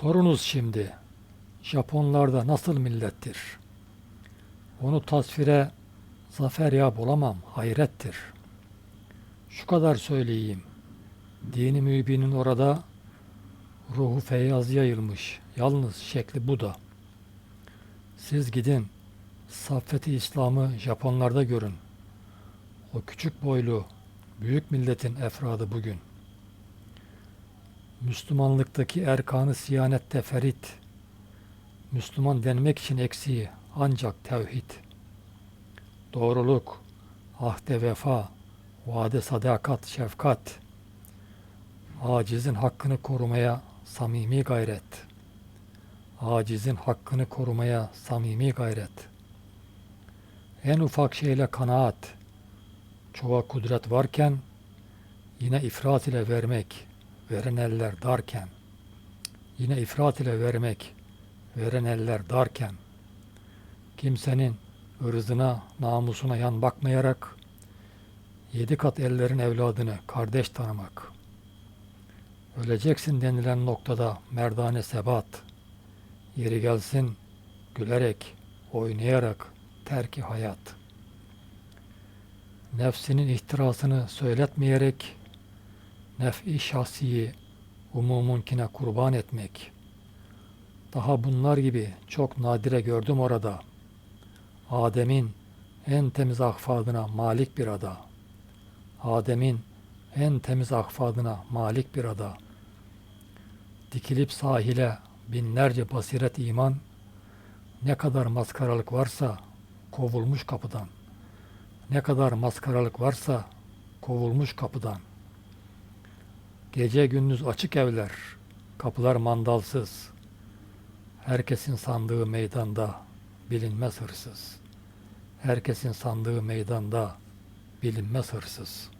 Sorunuz şimdi, Japonlarda nasıl millettir? Onu tasvire zafer ya bulamam, hayrettir. Şu kadar söyleyeyim, dini mübinin orada ruhu feyyaz yayılmış, yalnız şekli bu da. Siz gidin, saffeti İslam'ı Japonlarda görün. O küçük boylu, büyük milletin efradı bugün. Müslümanlıktaki erkanı siyanette ferit, Müslüman denmek için eksiği ancak tevhid. Doğruluk, ahde vefa, vade sadakat, şefkat, acizin hakkını korumaya samimi gayret. Acizin hakkını korumaya samimi gayret. En ufak şeyle kanaat, çoğa kudret varken, yine ifrat ile vermek, veren eller darken, yine ifrat ile vermek, veren eller darken, kimsenin ırzına, namusuna yan bakmayarak, yedi kat ellerin evladını kardeş tanımak. Öleceksin denilen noktada merdane sebat, yeri gelsin gülerek, oynayarak terki hayat. Nefsinin ihtirasını söyletmeyerek, nef'i şahsiyi umumunkine kurban etmek. Daha bunlar gibi çok nadire gördüm orada. Adem'in en temiz ahfadına malik bir ada. Adem'in en temiz ahfadına malik bir ada. Dikilip sahile binlerce basiret iman, ne kadar maskaralık varsa kovulmuş kapıdan. Ne kadar maskaralık varsa kovulmuş kapıdan. Gece gündüz açık evler, kapılar mandalsız. Herkesin sandığı meydanda bilinmez hırsız. Herkesin sandığı meydanda bilinmez hırsız.''